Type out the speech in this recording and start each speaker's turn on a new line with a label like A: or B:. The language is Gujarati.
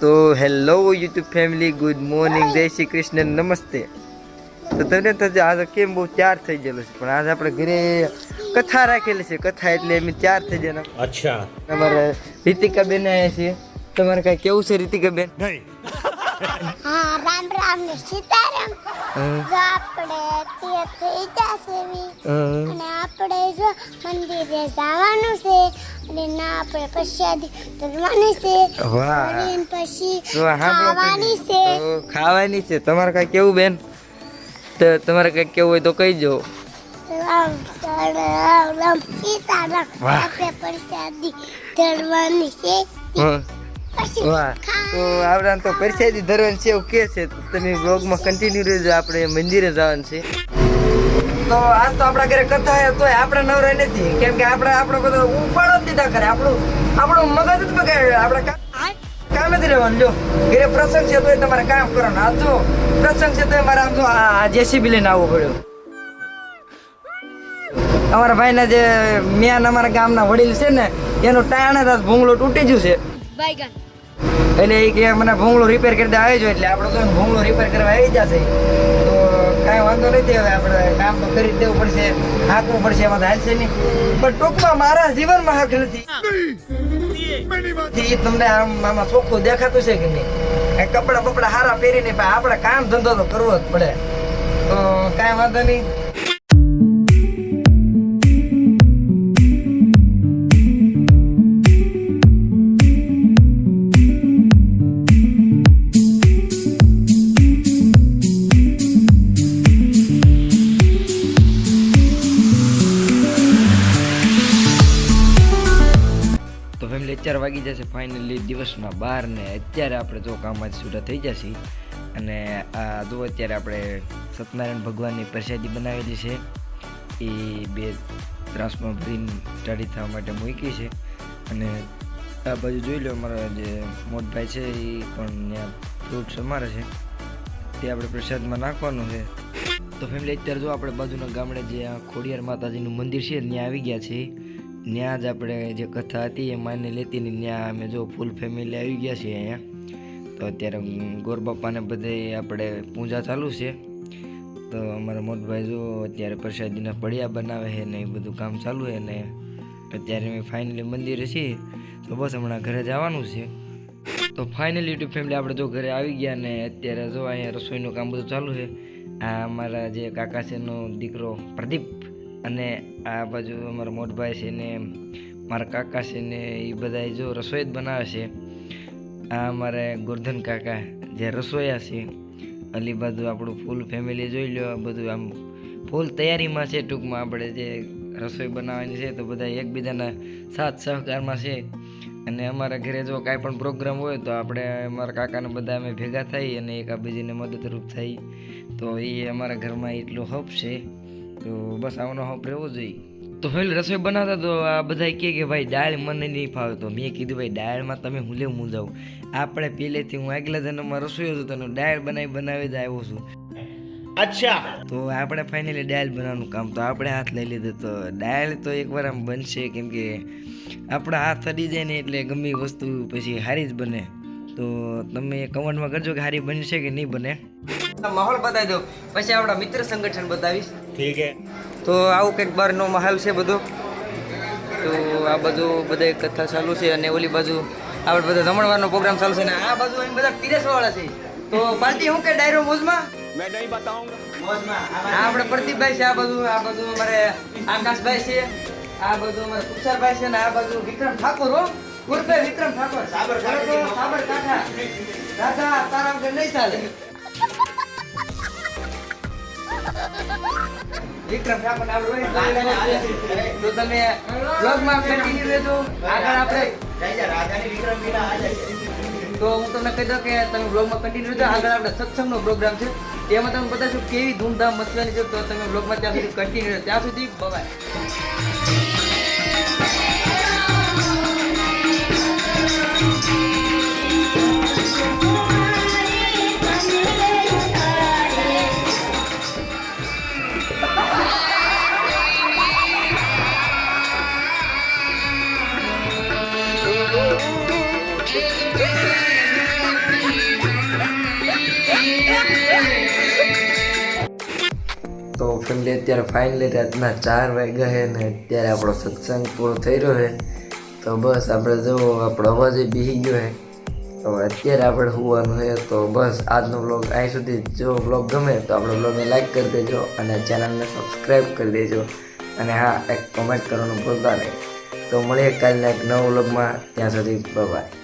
A: તો hello YouTube family good morning જય શ્રી કૃષ્ણ નમસ્તે. તો તમને થશે આજે કેમ બહુ ચાર થઈ ગયેલો છે પણ આજે આપણે ઘરે કથા રાખેલી છે કથા એટલે એમ ચાર થઈ જાય
B: અચ્છા.
A: તમારે રીતિકા બેન આવ્યા છે. તમારે કાંઈ કેવું છે રીતિકા બેન
C: નહીં. રામ રામ સીતારામ જો આપણે તે થઈ જશે. અને આપણે જો મંદિરે જવાનું છે. અને ના આપણે પ્રસાદી કરવાની છે.
A: વાહ.
C: પછી ખાવાની છે.
A: ખાવાની છે. તમારે કાંઈ કેવું બેન? તો તમારે કાંઈ કેવું હોય તો કહી
C: જો રામ રામ સીતારામ. આપણે પ્રસાદી કરવાની છે.
A: વાહ. તો આવડા તો પરસાદી ધરવાનું છે એવું કે છે. તમે બ્લોગમાં કન્ટિન્યુ રહેજો આપણે મંદિરે જવાનું છે. તો આજ તો આપણા ઘરે કથા તોય આપણે નવરા નથી. કેમ કે આપણે આપણો બધો ઉપાડો જ દીધા કરે આપણું આપણું મગજ જ બગાડ્યું આપણે કામ જ રહેવાનું. જો ઘરે પ્રસંગ છે તોય તમારે કામ કરવાનું. આ જો પ્રસંગ છે તોય મારે આમ જો આ જેસીબી લઈને આવવું પડ્યું. અમારા ભાઈના જે મેન અમારા ગામના વડીલ છે ને એનું ટાણે ભૂંગળો તૂટી ગયું છે. એટલે એ કે મને ભૂંગળું રિપેર કરી દે, આવી એટલે આપણે તો ભૂંગળું રિપેર કરવા આવી જશે. તો કાંઈ વાંધો નથી હવે આપણે કામ તો કરી દેવું પડશે, હાકવું પડશે, એમાં હાલશે નહીં. પણ ટૂંકમાં મારા જીવનમાં હાક નથી. તમને આમ આમાં ચોખ્ખું દેખાતું છે કે નહીં? કાંઈ કપડાં બપડા સારા પહેરીને પણ આપણે કામ ધંધો તો કરવો જ પડે. તો કાંઈ વાંધો નહીં. તો ચાર વાગી જશે ફાઇનલી દિવસના બાર ને અત્યારે આપણે જો કામમાં છૂટા થઈ જશે અને આ જો અત્યારે આપણે સત્યનારાયણ ભગવાનની પ્રસાદી બનાવેલી છે, એ બે ત્રાસમાં ભરીને સ્ટડી થવા માટે મૂકી છે. અને આ બાજુ જોઈ લો અમારા જે મોટભાઈ છે, એ પણ ત્યાં ફ્રૂટ્સ સમારે છે. તે આપણે પ્રસાદમાં નાખવાનું છે. તો ફેમિલી અત્યારે જો આપણે બાજુના ગામડે જે ખોડિયાર માતાજીનું મંદિર છે, ત્યાં આવી ગયા છે ત્યાં જ આપણે જે કથા હતી એ માની લેતી ને ત્યાં અમે જો ફૂલ ફેમિલી આવી ગયા છીએ અહીંયા. તો અત્યારે ગોરબાપાને બધે આપણે પૂજા ચાલુ છે. તો અમારા મોટભાઈ જો અત્યારે પ્રસાદીના પડિયા બનાવે છે ને એ બધું કામ ચાલુ છે ને અત્યારે અમે ફાઇનલી મંદિરે છીએ તો બસ હમણાં ઘરે જવાનું છે. તો ફાઇનલી યુટ્યુબ ફેમિલી આપણે જો ઘરે આવી ગયા ને અત્યારે જો અહીંયા રસોઈનું કામ બધું ચાલુ છે. આ અમારા જે કાકા છે દીકરો પ્રદીપ અને આ બાજુ અમારા મોટભાઈ છે ને મારા કાકા છે ને એ બધા જો રસોઈ જ બનાવે છે. આ અમારે ગોરધન કાકા જે રસોયા છે, અલી બાજુ આપણું ફૂલ ફેમિલી જોઈ લો બધું આમ ફૂલ તૈયારીમાં છે ટૂંકમાં આપણે જે રસોઈ બનાવવાની છે તો બધા એકબીજાના સાથ સહકારમાં છે. અને અમારા ઘરે જો કાંઈ પણ પ્રોગ્રામ હોય તો આપણે અમારા કાકાને બધા અમે ભેગા થઈ અને એકાબીજીને મદદરૂપ થઈ. તો એ અમારા ઘરમાં એટલું હપ છે. તો બસ આવાનો હોપ રહેવો જોઈએ. તો હેલ રસોઈ બનાવતા તો આ બધા કહે કે ભાઈ દાળ મને નહીં ફાવે. તો મેં કીધું ભાઈ દાળમાં તમે હું લેવું હું જાઉં. આપણે પહેલેથી હું આગલા જન્મમાં રસોઈ હતો તને દાળ બનાવી બનાવી જ આવ્યો છું.
B: અચ્છા.
A: તો આપણે ફાઇનલી દાળ બનાવવાનું કામ તો આપણે હાથ લઈ લીધું. તો દાળ તો એકવાર આમ બનશે કેમ કે આપણા હાથ અડી જાય ને એટલે ગમી વસ્તુ પછી હારી જ બને. તો તમે કમેન્ટમાં કરજો કે હારી બનશે કે નહીં બને. માહોલ બતાવી દો પછી આપણા મિત્ર સંગઠન બતાવીશ.
B: ઠીક હે
A: તો આવું કંઈક બહારનો માહોલ છે બધો. તો આ બધું બધા કથા ચાલુ છે અને ઓલી બાજુ આપણે બધા જમણવારનો પ્રોગ્રામ ચાલુ છે આ બાજુ એમ બધા પીરસવાળા છે. તો પાર્ટી શું કે ડાયરો મોજમાં?
B: મેં
A: નહીં આપણે પ્રદીપભાઈ છે આ બાજુ આ બાજુ અમારે આકાશભાઈ છે આ બાજુ અમારે કુશારભાઈ છે અને આ બાજુ વિક્રમ ઠાકોર હો. ગુરભાઈ વિક્રમ ઠાકોર. સાબરકાંઠા દાદા તારા નહીં ચાલે. વિક્રમ ઠાકોર આપણે તો તમે બ્લોગમાં કન્ટિન્યુ રહેજો. આગળ આપણે તો હું તમને કહી દઉં કે તમે બ્લોગમાં કન્ટિન્યુ રહેજો. આગળ આપણે સત્સંગનો પ્રોગ્રામ છે. તેમાં તમે બતાવશો કેવી ધૂમધામ મચવાની છે. તો તમે બ્લોગમાં ત્યાં સુધી કન્ટિન્યુ ત્યાં સુધી બબાય ફેમિલી અત્યારે ફાઇનલી રાતના ચાર વાગ્યા છે ને અત્યારે આપણો સત્સંગ પૂરો થઈ રહ્યો છે. તો બસ આપણે જો આપણો અવાજ બેસી ગયો છે. તો અત્યારે આપણે હોવાનું છે, તો બસ આજનો બ્લોગ અહીં સુધી. જો બ્લોગ ગમે તો આપણે બ્લોગને લાઈક કરી દેજો અને ચેનલને સબસ્ક્રાઈબ કરી દેજો. અને હા, એક કોમેન્ટ કરવાનું ભૂલતા નહીં. તો મળીએ કાલના એક નવા બ્લોગમાં ત્યાં સુધી બાય